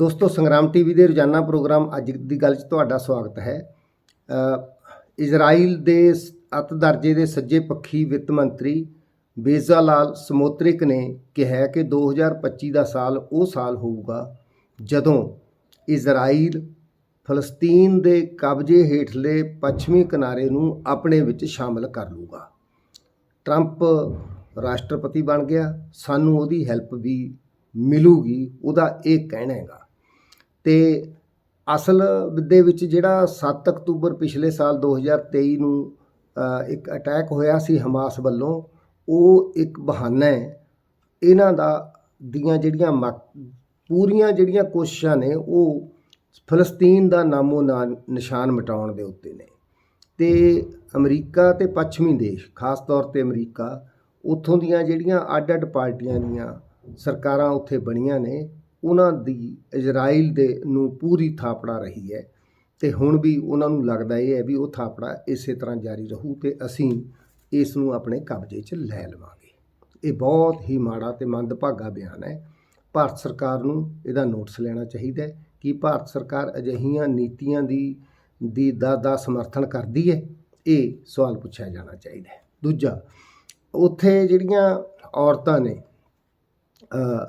ਦੋਸਤੋ, ਸੰਗਰਾਮ ਟੀਵੀ ਦੇ ਰੋਜ਼ਾਨਾ ਪ੍ਰੋਗਰਾਮ ਅੱਜ ਦੀ ਗੱਲ 'ਚ ਤੁਹਾਡਾ ਸਵਾਗਤ ਹੈ। ਇਜ਼ਰਾਈਲ ਦੇ ਸ- ਦਰਜੇ ਦੇ ਸੱਜੇ ਪੱਖੀ ਵਿੱਤ ਮੰਤਰੀ ਬੇਜ਼ਾ ਲਾਲ ਸਮੋਤਰਿਕ ਨੇ ਕਿਹਾ ਕਿ 2025 ਦਾ ਸਾਲ ਉਹ ਸਾਲ ਹੋਊਗਾ ਜਦੋਂ ਇਜ਼ਰਾਈਲ ਫਲਸਤੀਨ ਦੇ ਕਬਜ਼ੇ ਹੇਠਲੇ ਪੱਛਮੀ ਕਿਨਾਰੇ ਨੂੰ ਆਪਣੇ ਵਿੱਚ ਸ਼ਾਮਲ ਕਰ ਲੂਗਾ ਟਰੰਪ ਰਾਸ਼ਟਰਪਤੀ ਬਣ ਗਿਆ। ਸਾਨੂੰ ਉਹਦੀ ਹੈਲਪ ਵੀ ਮਿਲੂਗੀ, ਉਹਦਾ ਇਹ ਕਹਿਣਾ ਹੈਗਾ। ਤੇ ਅਸਲ ਦੇ ਵਿੱਚ ਜਿਹੜਾ 7 ਅਕਤੂਬਰ ਪਿਛਲੇ ਸਾਲ 2023 ਨੂੰ ਇੱਕ ਅਟੈਕ ਹੋਇਆ ਸੀ ਹਮਾਸ ਵੱਲੋਂ, ਉਹ ਇੱਕ ਬਹਾਨਾ ਹੈ। ਇਹਨਾਂ ਦਾ, ਦੀਆਂ ਜਿਹੜੀਆਂ ਮਕ- ਪੂਰੀਆਂ ਜਿਹੜੀਆਂ ਕੋਸ਼ਿਸ਼ਾਂ ਨੇ, ਉਹ ਫਲਸਤੀਨ ਦਾ ਨਾਮੋ ਨਾ, ਨਿਸ਼ਾਨ ਮਿਟਾਉਣ ਦੇ ਉੱਤੇ ਨੇ। ਤੇ ਅਮਰੀਕਾ ਤੇ ਪੱਛਮੀ ਦੇਸ਼, ਖਾਸ ਤੌਰ ਤੇ ਅਮਰੀਕਾ, ਉੱਥੋਂ ਦੀਆਂ ਜਿਹੜੀਆਂ ਅੱਡ-ਅੱਡ ਪਾਰਟੀਆਂ ਦੀਆਂ ਸਰਕਾਰਾਂ ਉੱਥੇ ਬਣੀਆਂ ਨੇ ਉਹਨਾਂ ਦੀ ਇਜ਼ਰਾਈਲ ਦੇ ਨੂੰ ਪੂਰੀ ਥਾਪੜਾ ਰਹੀ ਹੈ ਤੇ ਹੁਣ ਵੀ ਉਹਨਾਂ ਨੂੰ ਲੱਗਦਾ ਇਹ ਹੈ ਵੀ ਉਹ ਥਾਪੜਾ ਇਸੇ ਤਰ੍ਹਾਂ ਜਾਰੀ ਰਹੂ ਤੇ ਅਸੀਂ ਇਸ ਨੂੰ ਆਪਣੇ ਕਬਜ਼ੇ 'ਚ ਲੈ ਲਵਾਂਗੇ। ਇਹ ਬਹੁਤ ਹੀ ਮਾੜਾ ਤੇ ਮੰਦਭਾਗਾ ਬਿਆਨ ਹੈ। ਭਾਰਤ ਸਰਕਾਰ ਨੂੰ ਇਹਦਾ ਨੋਟਿਸ ਲੈਣਾ ਚਾਹੀਦਾ ਹੈ ਕਿ ਭਾਰਤ ਸਰਕਾਰ ਅਜਿਹੀਆਂ ਨੀਤੀਆਂ ਦੀ ਦੀ ਦਾ ਦਾ ਸਮਰਥਨ ਕਰਦੀ ਹੈ ਇਹ ਸਵਾਲ ਪੁੱਛਿਆ ਜਾਣਾ ਚਾਹੀਦਾ ਹੈ। ਦੂਜਾ ਉੱਥੇ ਜਿਹੜੀਆਂ ਔਰਤਾਂ ਨੇ ਅ,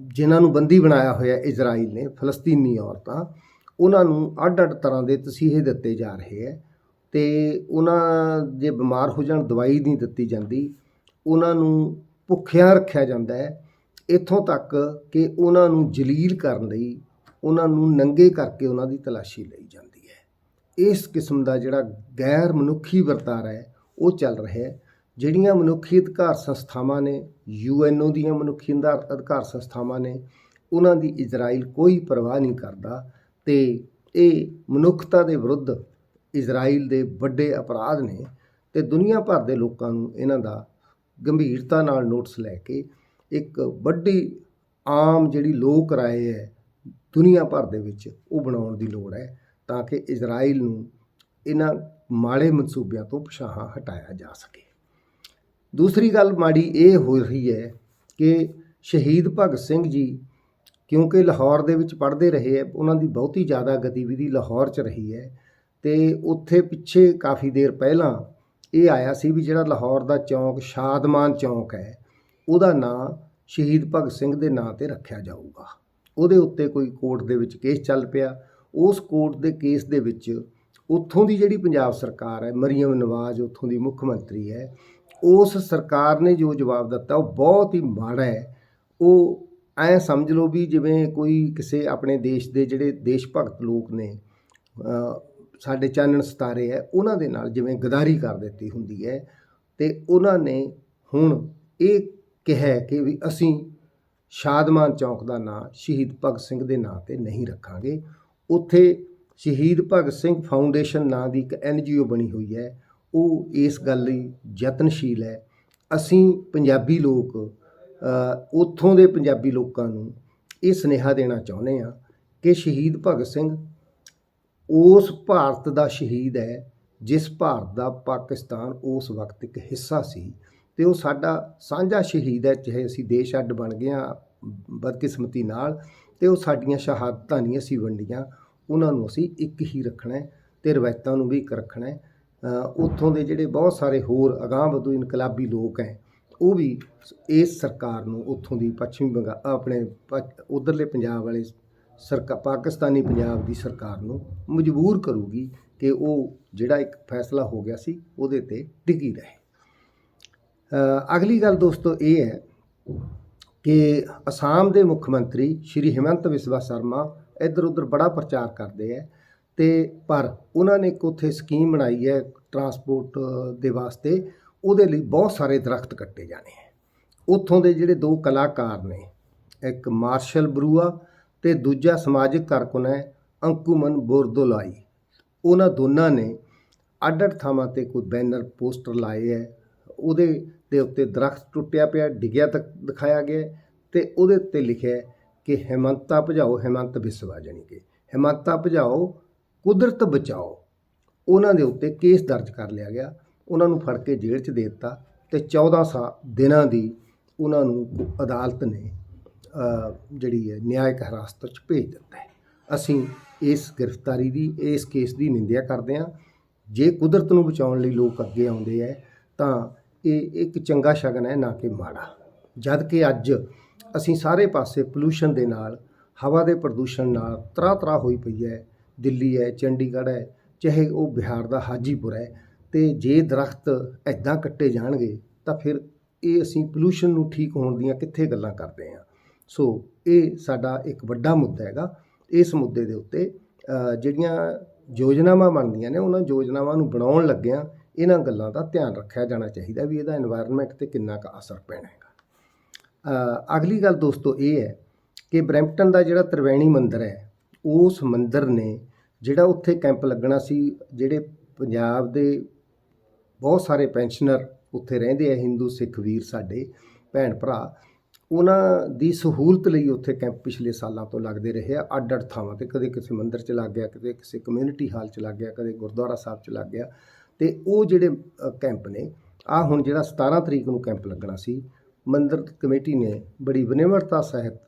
ਜਿਨ੍ਹਾਂ ਨੂੰ ਬੰਦੀ ਬਣਾਇਆ ਹੋਇਆ ਇਜ਼ਰਾਈਲ ਨੇ, ਫਲਸਤੀਨੀ ਔਰਤਾਂ, ਉਹਨਾਂ ਨੂੰ ਅੱਡ-ਅੱਡ ਤਰ੍ਹਾਂ ਦੇ ਤਸੀਹੇ ਦਿੱਤੇ ਜਾ ਰਹੇ ਹੈ ਤੇ ਉਹਨਾਂ ਜੇ ਬਿਮਾਰ ਹੋ ਜਾਣ, ਦਵਾਈ ਨਹੀਂ ਦਿੱਤੀ ਜਾਂਦੀ, ਉਹਨਾਂ ਨੂੰ ਭੁੱਖਿਆ ਰੱਖਿਆ ਜਾਂਦਾ ਹੈ। ਇੱਥੋਂ ਤੱਕ ਕਿ ਉਹਨਾਂ ਨੂੰ ਜਲੀਲ ਕਰਨ ਲਈ, ਉਹਨਾਂ ਨੂੰ ਨੰਗੇ ਕਰਕੇ ਉਹਨਾਂ ਦੀ ਤਲਾਸ਼ੀ ਲਈ ਜਾਂਦੀ ਹੈ। ਇਸ ਕਿਸਮ ਦਾ ਜਿਹੜਾ ਗੈਰ ਮਨੁੱਖੀ ਵਰਤਾਰਾ ਹੈ, ਉਹ ਚੱਲ ਰਿਹਾ ਹੈ। ਜਿਹੜੀਆਂ ਮਨੁੱਖੀ ਅਧਿਕਾਰ ਸੰਸਥਾਵਾਂ ਨੇ ਯੂਐਨਓ ਦੀਆਂ ਮਨੁੱਖੀ ਅਧਿਕਾਰ ਅਧਿਕਾਰ ਸੰਸਥਾਵਾਂ ਨੇ, ਉਹਨਾਂ ਦੀ ਇਜ਼ਰਾਈਲ ਕੋਈ ਪਰਵਾਹ ਨਹੀਂ ਕਰਦਾ ਤੇ ਇਹ ਮਨੁੱਖਤਾ ਦੇ ਵਿਰੁੱਧ ਇਜ਼ਰਾਈਲ ਦੇ ਵੱਡੇ ਅਪਰਾਧ ਨੇ ਤੇ ਦੁਨੀਆ ਭਰ ਦੇ ਲੋਕਾਂ ਨੂੰ ਇਹਨਾਂ ਦਾ ਗੰਭੀਰਤਾ ਨਾਲ ਨੋਟਿਸ ਲੈ ਕੇ ਇੱਕ ਵੱਡੀ ਆਮ ਜਿਹੜੀ ਲੋਕ ਰਾਏ ਹੈ ਦੁਨੀਆ ਭਰ ਦੇ ਵਿੱਚ ਉਹ ਬਣਾਉਣ ਦੀ ਲੋੜ ਹੈ ਤਾਂ ਕਿ ਇਜ਼ਰਾਈਲ ਨੂੰ ਇਹਨਾਂ ਮਾੜੇ ਮਨਸੂਬਿਆਂ ਤੋਂ ਪਛਾਹਾਂ ਹਟਾਇਆ ਜਾ ਸਕੇ। ਦੂਸਰੀ ਗੱਲ ਮਾੜੀ ਇਹ ਹੋ ਰਹੀ ਹੈ ਕਿ ਸ਼ਹੀਦ ਭਗਤ ਸਿੰਘ ਜੀ ਕਿਉਂਕਿ ਲਾਹੌਰ ਦੇ ਵਿੱਚ ਪੜ੍ਹਦੇ ਰਹੇ ਹੈ, ਉਹਨਾਂ ਦੀ ਬਹੁਤੀ ਜ਼ਿਆਦਾ ਗਤੀਵਿਧੀ ਲਾਹੌਰ 'ਚ ਰਹੀ ਹੈ ਤੇ ਉੱਥੇ ਪਿੱਛੇ ਕਾਫੀ ਦੇਰ ਪਹਿਲਾਂ ਇਹ ਆਇਆ ਸੀ ਵੀ ਜਿਹੜਾ ਲਾਹੌਰ ਦਾ ਚੌਂਕ ਸ਼ਾਦਮਾਨ ਚੌਂਕ ਹੈ, ਉਹਦਾ ਨਾਂ ਸ਼ਹੀਦ ਭਗਤ ਸਿੰਘ ਦੇ ਨਾਂ ਤੇ ਰੱਖਿਆ ਜਾਊਗਾ। ਉਹਦੇ ਉੱਤੇ ਕੋਈ ਕੋਰਟ ਦੇ ਵਿੱਚ ਕੇਸ ਚੱਲ ਪਿਆ। ਉਸ ਕੋਰਟ ਦੇ ਕੇਸ ਦੇ ਵਿੱਚ ਉੱਥੋਂ ਦੀ ਜਿਹੜੀ ਪੰਜਾਬ ਸਰਕਾਰ ਹੈ, ਮਰੀਮ ਨਵਾਜ਼, ਉੱਥੋਂ ਦੀ ਮੁੱਖ ਮੰਤਰੀ ਹੈ ਉਸ ਸਰਕਾਰ ਨੇ ਜੋ ਜਵਾਬ ਦਿੱਤਾ, ਉਹ ਬਹੁਤ ਹੀ ਮਾੜਾ ਹੈ। ਉਹ ਐ ਸਮਝ ਲਓ ਵੀ ਜਿਵੇਂ ਕੋਈ ਕਿਸੇ ਆਪਣੇ ਦੇਸ਼ ਦੇ ਜਿਹੜੇ ਦੇਸ਼ ਭਗਤ ਲੋਕ ਨੇ ਸਾਡੇ ਚਾਨਣ ਸਿਤਾਰੇ ਹੈ, ਉਹਨਾਂ ਦੇ ਨਾਲ ਜਿਵੇਂ ਗਦਾਰੀ ਕਰ ਦਿੱਤੀ ਹੁੰਦੀ ਹੈ ਤੇ ਉਹਨਾਂ ਨੇ ਹੁਣ ਇਹ ਕਿਹਾ ਕਿ ਵੀ ਅਸੀਂ ਸ਼ਾਦਮਾਨ ਚੌਕ ਦਾ ਨਾਂ ਸ਼ਹੀਦ ਭਗਤ ਸਿੰਘ ਦੇ ਨਾਂ ਤੇ ਨਹੀਂ ਰੱਖਾਂਗੇ। ਉੱਥੇ ਸ਼ਹੀਦ ਭਗਤ ਸਿੰਘ ਫਾਊਂਡੇਸ਼ਨ ਨਾਂ ਦੀ ਇੱਕ ਐਨਜੀਓ ਬਣੀ ਹੋਈ ਹੈ। ਉਹ ਇਸ ਗੱਲ ਲਈ ਯਤਨਸ਼ੀਲ ਹੈ। ਅਸੀਂ ਪੰਜਾਬੀ ਲੋਕ ਅ, ਉੱਥੋਂ ਦੇ ਪੰਜਾਬੀ ਲੋਕਾਂ ਨੂੰ ਇਹ ਸੁਨੇਹਾ ਦੇਣਾ ਚਾਹੁੰਦੇ ਹਾਂ ਕਿ ਸ਼ਹੀਦ ਭਗਤ ਸਿੰਘ ਉਸ ਭਾਰਤ ਦਾ ਸ਼ਹੀਦ ਹੈ ਜਿਸ ਭਾਰਤ ਦਾ ਪਾਕਿਸਤਾਨ ਉਸ ਵਕਤ ਇੱਕ ਹਿੱਸਾ ਸੀ ਤੇ ਉਹ ਸਾਡਾ ਸਾਂਝਾ ਸ਼ਹੀਦ ਹੈ ਚਾਹੇ ਅਸੀਂ ਦੇਸ਼ ਅੱਡ ਬਣ ਗਏ ਹਾਂ ਬਦਕਿਸਮਤੀ ਨਾਲ ਤੇ ਉਹ ਸਾਡੀਆਂ ਸ਼ਹਾਦਤਾਂ ਨਹੀਂ ਅਸੀਂ ਵੰਡੀਆਂ ਉਹਨਾਂ ਨੂੰ ਅਸੀਂ ਇੱਕ ਹੀ ਰੱਖਣਾ ਹੈ ਤੇ ਰਵਾਇਤਾਂ ਨੂੰ ਵੀ ਇੱਕ ਰੱਖਣਾ ਉੱਥੋਂ ਦੇ ਜਿਹੜੇ ਬਹੁਤ ਸਾਰੇ ਹੋਰ ਅਗਾਂਹ ਵਧੂ ਇਨਕਲਾਬੀ ਲੋਕ ਹੈ, ਉਹ ਵੀ ਇਸ ਸਰਕਾਰ ਨੂੰ ਉੱਥੋਂ ਦੀ ਪੱਛਮੀ ਬੰਗਾ, ਆਪਣੇ ਉਧਰਲੇ ਪੰਜਾਬ ਵਾਲੇ ਸਰਕਾ, ਪਾਕਿਸਤਾਨੀ ਪੰਜਾਬ ਦੀ ਸਰਕਾਰ ਨੂੰ ਮਜਬੂਰ ਕਰੂਗੀ ਕਿ ਉਹ ਜਿਹੜਾ ਇੱਕ ਫੈਸਲਾ ਹੋ ਗਿਆ ਸੀ, ਉਹਦੇ ਤੇ ਟਿਕੀ ਰਹੇ। ਅਗਲੀ ਗੱਲ ਦੋਸਤੋ ਇਹ ਹੈ ਕਿ ਅਸਾਮ ਦੇ ਮੁੱਖ ਮੰਤਰੀ ਸ਼੍ਰੀ ਹਿਮੰਤ ਬਿਸਵਾ ਸ਼ਰਮਾ ਇੱਧਰ ਉੱਧਰ ਬੜਾ ਪ੍ਰਚਾਰ ਕਰਦੇ ਹੈ। ਅਤੇ ਪਰ ਉਹਨਾਂ ਨੇ ਇੱਕ ਉੱਥੇ ਸਕੀਮ ਬਣਾਈ ਹੈ ਟਰਾਂਸਪੋਰਟ ਦੇ ਵਾਸਤੇ। ਉਹਦੇ ਲਈ ਬਹੁਤ ਸਾਰੇ ਦਰਖਤ ਕੱਟੇ ਜਾਣੇ ਹੈ। ਉੱਥੋਂ ਦੇ ਜਿਹੜੇ ਦੋ ਕਲਾਕਾਰ ਨੇ, ਇੱਕ ਮਾਰਸ਼ਲ ਬਰੂਆ ਅਤੇ ਦੂਜਾ ਸਮਾਜਿਕ ਕਾਰਕੁਨ ਹੈ, ਅੰਕੁਮਨ ਬੋਰਦੋਲਾਈ। ਉਹਨਾਂ ਦੋਨਾਂ ਨੇ ਅੱਡ-ਅੱਡ ਥਾਵਾਂ ਤੇ ਕੋਈ ਬੈਨਰ, ਪੋਸਟਰ ਲਾਏ ਹੈ। ਉਹਦੇ ਦੇ ਉੱਤੇ ਦਰਖਤ ਟੁੱਟਿਆ ਪਿਆ, ਡਿੱਗਿਆ ਤੱਕ ਦਿਖਾਇਆ ਗਿਆ ਹੈ ਤੇ ਉਹਦੇ ਉੱਤੇ ਲਿਖਿਆ ਕਿ ਹਿਮੰਤਾ ਭਜਾਓ, ਹਿਮੰਤ ਬਿਸਵਾ ਜਾਣੀ ਕਿ। ਹਿਮੰਤਾ ਭਜਾਓ ਕੁਦਰਤ ਬਚਾਓ। ਉਹਨਾਂ ਦੇ ਉੱਤੇ ਕੇਸ ਦਰਜ ਕਰ ਲਿਆ ਗਿਆ। ਉਹਨਾਂ ਨੂੰ ਫੜ ਕੇ ਜੇਲ੍ਹ 'ਚ ਦੇ ਦਿੱਤਾ ਤੇ 14 ਸਾ, ਦਿਨਾਂ ਦੀ ਉਹਨਾਂ ਨੂੰ ਅਦਾਲਤ ਨੇ ਜਿਹੜੀ ਹੈ, ਨਿਆਇਕ ਹਿਰਾਸਤ 'ਚ ਭੇਜ ਦਿੱਤਾ ਹੈ। ਅਸੀਂ ਇਸ ਗ੍ਰਿਫਤਾਰੀ ਦੀ, ਇਸ ਕੇਸ ਦੀ ਨਿੰਦਿਆ ਕਰਦੇ ਹਾਂ। ਜੇ ਕੁਦਰਤ ਨੂੰ ਬਚਾਉਣ ਲਈ ਲੋਕ ਅੱਗੇ ਆਉਂਦੇ ਹੈ, ਤਾਂ ਇਹ ਇੱਕ ਚੰਗਾ ਸ਼ਗਨ ਹੈ, ਨਾ ਕਿ ਮਾੜਾ। ਜਦ ਕਿ ਅੱਜ ਅਸੀਂ ਸਾਰੇ ਪਾਸੇ ਪੋਲੂਸ਼ਨ ਦੇ ਨਾਲ, ਹਵਾ ਦੇ ਪ੍ਰਦੂਸ਼ਣ ਨਾਲ ਤਰਾ ਤਰਾ ਹੋਈ ਪਈ ਹੈ। ਦਿੱਲੀ ਹੈ, ਚੰਡੀਗੜ੍ਹ ਹੈ, ਚਾਹੇ ਉਹ ਬਿਹਾਰ ਦਾ ਹਾਜੀਪੁਰ ਹੈ, ਤੇ ਜੇ ਦਰਖਤ ਐਦਾਂ ਕੱਟੇ ਜਾਣਗੇ, ਤਾਂ ਫਿਰ ਇਹ ਅਸੀਂ ਪੋਲੂਸ਼ਨ ਨੂੰ ਠੀਕ ਹੋਣ ਦੀਆਂ ਕਿੱਥੇ ਗੱਲਾਂ ਕਰਦੇ ਆ ਸੋ ਇਹ ਸਾਡਾ ਇੱਕ ਵੱਡਾ ਮੁੱਦਾ ਹੈਗਾ। ਇਸ ਮੁੱਦੇ ਦੇ ਉੱਤੇ ਜਿਹੜੀਆਂ ਯੋਜਨਾਵਾਂ ਬਣਦੀਆਂ ਨੇ, ਉਹਨਾਂ ਯੋਜਨਾਵਾਂ ਨੂੰ ਬਣਾਉਣ ਲੱਗਿਆਂ ਇਹਨਾਂ ਗੱਲਾਂ ਦਾ ਧਿਆਨ ਰੱਖਿਆ ਜਾਣਾ ਚਾਹੀਦਾ ਵੀ ਇਹਦਾ এনवायरमेंट ਤੇ ਕਿੰਨਾ ਕੁ ਅਸਰ ਪੈਣਾ ਹੈਗਾ। ਅਗਲੀ ਗੱਲ ਦੋਸਤੋ ਇਹ ਹੈ ਕਿ ਬ੍ਰੈਂਪਟਨ ਦਾ ਜਿਹੜਾ ਤ੍ਰਿਵੇਣੀ ਮੰਦਰ ਹੈ ਉਸ ਮੰਦਰ ਨੇ ਜਿਹੜਾ ਉੱਥੇ ਕੈਂਪ ਲੱਗਣਾ ਸੀ, ਜਿਹੜੇ ਪੰਜਾਬ ਦੇ ਬਹੁਤ ਸਾਰੇ ਪੈਨਸ਼ਨਰ ਉੱਥੇ ਰਹਿੰਦੇ ਆ, ਹਿੰਦੂ, ਸਿੱਖ, ਵੀਰ ਸਾਡੇ, ਭੈਣ ਭਰਾ, ਉਹਨਾਂ ਦੀ ਸਹੂਲਤ ਲਈ ਉੱਥੇ ਕੈਂਪ ਪਿਛਲੇ ਸਾਲਾਂ ਤੋਂ ਲੱਗਦੇ ਰਹੇ ਆ। ਅੱਡ ਅੱਡ ਥਾਵਾਂ ਤੇ ਕਦੇ ਕਿਸੇ ਮੰਦਿਰ 'ਚ ਲੱਗ ਗਿਆ, ਕਦੇ ਕਿਸੇ ਕਮਿਊਨਿਟੀ ਹਾਲ 'ਚ ਲੱਗ ਗਿਆ, ਕਦੇ ਗੁਰਦੁਆਰਾ ਸਾਹਿਬ 'ਚ ਲੱਗ ਗਿਆ। ਤੇ ਉਹ ਜਿਹੜੇ ਕੈਂਪ ਨੇ ਆ ਹੁਣ ਜਿਹੜਾ 17 ਤਰੀਕ ਨੂੰ ਕੈਂਪ ਲੱਗਣਾ ਸੀ, ਮੰਦਿਰ ਕਮੇਟੀ ਨੇ ਬੜੀ ਵਿਨਿਮਰਤਾ ਸਹਿਤ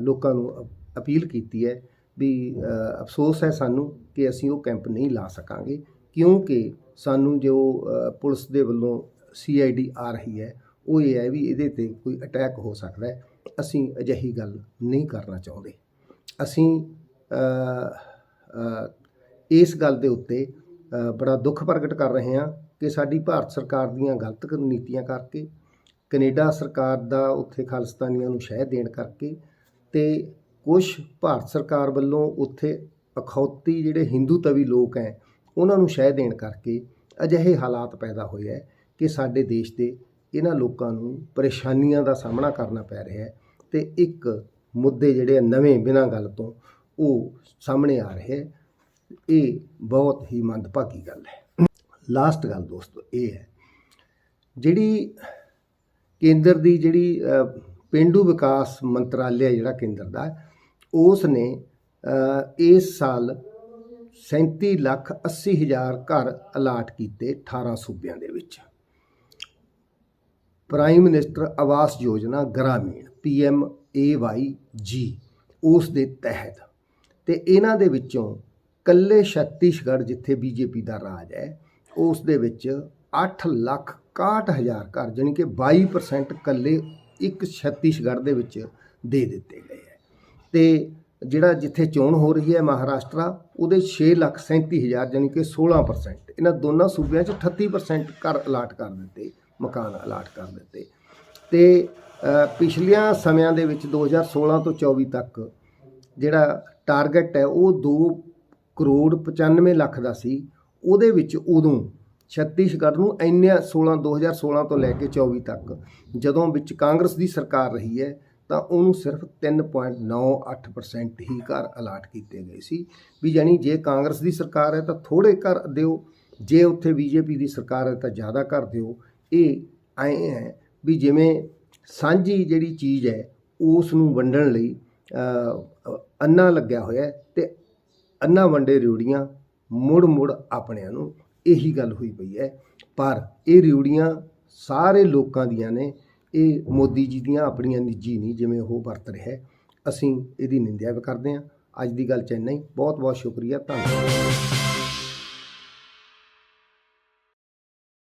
ਲੋਕਾਂ ਨੂੰ ਅਪੀਲ ਕੀਤੀ ਹੈ ਵੀ ਅਫਸੋਸ ਹੈ ਸਾਨੂੰ ਕਿ ਅਸੀਂ ਉਹ ਕੈਂਪ ਨਹੀਂ ਲਾ ਸਕਾਂਗੇ, ਕਿਉਂਕਿ ਸਾਨੂੰ ਜੋ ਪੁਲਿਸ ਦੇ ਵੱਲੋਂ ਸੀਆਈਡੀ ਆ ਰਹੀ ਹੈ, ਉਹ ਇਹ ਹੈ ਵੀ ਇਹਦੇ ਤੇ ਕੋਈ ਅਟੈਕ ਹੋ ਸਕਦਾ ਹੈ। ਅਸੀਂ ਅਜਿਹੀ ਗੱਲ ਨਹੀਂ ਕਰਨਾ ਚਾਹੁੰਦੇ। ਅਸੀਂ ਇਸ ਗੱਲ ਦੇ ਉੱਤੇ ਬੜਾ ਦੁੱਖ ਪ੍ਰਗਟ ਕਰ ਰਹੇ ਹਾਂ ਕਿ ਸਾਡੀ ਭਾਰਤ ਸਰਕਾਰ ਦੀਆਂ ਗਲਤ ਨੀਤੀਆਂ ਕਰਕੇ, ਕੈਨੇਡਾ ਸਰਕਾਰ ਦਾ ਉੱਥੇ ਖਾਲਿਸਤਾਨੀਆਂ ਨੂੰ ਸ਼ਹਿ ਦੇਣ ਕਰਕੇ ਤੇ ਕੁਛ ਭਾਰਤ ਸਰਕਾਰ ਵੱਲੋਂ ਉੱਥੇ ਅਖੌਤੀ ਜਿਹੜੇ ਹਿੰਦੂ ਤਵੀ ਲੋਕ ਹੈ ਉਹਨਾਂ ਨੂੰ ਸ਼ਹਿ ਦੇਣ ਕਰਕੇ ਅਜਿਹੇ ਹਾਲਾਤ ਪੈਦਾ ਹੋਏ ਹੈ ਕਿ ਸਾਡੇ ਦੇਸ਼ ਦੇ ਇਹਨਾਂ ਲੋਕਾਂ ਨੂੰ ਪਰੇਸ਼ਾਨੀਆਂ ਦਾ ਸਾਹਮਣਾ ਕਰਨਾ ਪੈ ਰਿਹਾ ਹੈ ਤੇ ਇੱਕ ਮੁੱਦੇ ਜਿਹੜੇ ਨਵੇਂ ਬਿਨਾਂ ਗੱਲ ਤੋਂ ਉਹ ਸਾਹਮਣੇ ਆ ਰਹੇ ਇਹ ਬਹੁਤ ਹੀ ਮੰਦਭਾਗੀ ਗੱਲ ਹੈ। ਲਾਸਟ ਗੱਲ ਦੋਸਤੋ ਇਹ ਹੈ ਜਿਹੜੀ ਕੇਂਦਰ ਦੀ ਜਿਹੜੀ ਅ, ਪੇਂਡੂ ਵਿਕਾਸ ਮੰਤਰਾਲੇ ਜਿਹੜਾ ਕੇਂਦਰ ਦਾ ਉਸ ਨੇ ਇਸ ਸਾਲ 37 ਲੱਖ 80 ਹਜ਼ਾਰ ਘਰ ਅਲਾਟ ਕੀਤੇ 18 ਸੂਬਿਆਂ ਦੇ ਵਿੱਚ। ਪ੍ਰਾਈਮ ਮਿਨਿਸਟਰ ਆਵਾਸ ਯੋਜਨਾ ਗ੍ਰਾਮੀਣ ਪੀਐਮ ਜੀ, ਉਸ ਦੇ ਤਹਿਤ। ਤੇ ਇਹਨਾਂ ਦੇ ਵਿੱਚੋਂ ਕੱਲੇ ਛੱਤੀਸਗੜ੍ਹ, ਜਿੱਥੇ ਬੀਜੇਪੀ ਦਾ ਰਾਜ ਹੈ, ਉਸ ਦੇ ਵਿੱਚ 8 ਲੱਖ 61 ਹਜ਼ਾਰ ਘਰ, ਜਾਣੀ ਕਿ 22% ਕੱਲੇ ਇੱਕ ਛੱਤੀਸਗੜ੍ਹ ਦੇ ਵਿੱਚ ਦੇ ਦਿੱਤੇ ਗਏ। ਤੇ ਜਿਹੜਾ ਜਿੱਥੇ ਚੋਣ ਹੋ ਰਹੀ ਹੈ ਮਹਾਰਾਸ਼ਟਰਾ ਉਹਦੇ 6 ਲੱਖ 37 ਹਜ਼ਾਰ ਜਾਣੀ ਕਿ 16% ਇਹਨਾਂ ਦੋਨਾਂ ਸੂਬਿਆਂ 'ਚ 38% ਘਰ ਅਲਾਟ ਕਰ ਦਿੱਤੇ ਮਕਾਨ ਅਲਾਟ ਕਰ ਦਿੱਤੇ। ਤੇ ਅ, ਪਿਛਲੀਆਂ ਸਮਿਆਂ ਦੇ ਵਿੱਚ 2016 ਤੋਂ 24 ਤੱਕ ਜਿਹੜਾ ਟਾਰਗੇਟ ਹੈ ਉਹ 2 ਕਰੋੜ 95 ਲੱਖ ਦਾ ਸੀ। ਉਹਦੇ ਵਿੱਚ ਉਦੋਂ ਛੱਤੀਸਗੜ੍ਹ ਨੂੰ ਇੰਨੇ 16 2016 ਤੋਂ ਲੈ ਕੇ 24 ਤੱਕ ਜਦੋਂ ਵਿੱਚ ਕਾਂਗਰਸ ਦੀ ਸਰਕਾਰ ਰਹੀ ਹੈ ਤਾਂ ਉਹਨੂੰ ਸਿਰਫ 3.98% ਹੀ ਘਰ ਅਲਾਟ ਕੀਤੇ ਗਏ ਸੀ। ਵੀ ਜਾਨੀ ਜੇ ਕਾਂਗਰਸ ਦੀ ਸਰਕਾਰ ਹੈ ਤਾਂ ਥੋੜੇ ਘਰ ਦਿਓ, ਜੇ ਉੱਥੇ ਬੀਜੇਪੀ ਦੀ ਸਰਕਾਰ ਹੈ ਤਾਂ ਜ਼ਿਆਦਾ ਘਰ ਦਿਓ। ਇਹ ਐਂ ਹੈ ਵੀ ਜਿਵੇਂ ਸਾਂਝੀ ਜਿਹੜੀ ਚੀਜ਼ ਹੈ ਉਸ ਨੂੰ ਵੰਡਣ ਲਈ ਅੰਨਾ ਲੱਗਿਆ ਹੋਇਆ ਹੈ ਤੇ ਅੰਨਾ ਵੰਡੇ ਰਿਉੜੀਆਂ ਮੁੜ ਮੁੜ ਆਪਣਿਆਂ ਨੂੰ ਇਹੀ ਗੱਲ ਹੋਈ ਪਈ ਹੈ। ਪਰ ਇਹ ਰਿਉੜੀਆਂ ਸਾਰੇ ਲੋਕਾਂ ਦੀਆਂ ਨੇ। ਇਹ ਮੋਦੀ ਜੀ ਦੀਆਂ ਆਪਣੀਆਂ ਨਿੱਜੀ ਨਹੀਂ ਜਿਵੇਂ ਉਹ ਵਰਤ ਰਿਹਾ ਅਸੀਂ ਇਹਦੀ ਨਿੰਦਿਆ ਵੀ ਕਰਦੇ ਹਾਂ। ਅੱਜ ਦੀ ਗੱਲ ਚ ਇੰਨਾ ਹੀ। ਬਹੁਤ ਬਹੁਤ ਸ਼ੁਕਰੀਆ। ਧੰਨਵਾਦ।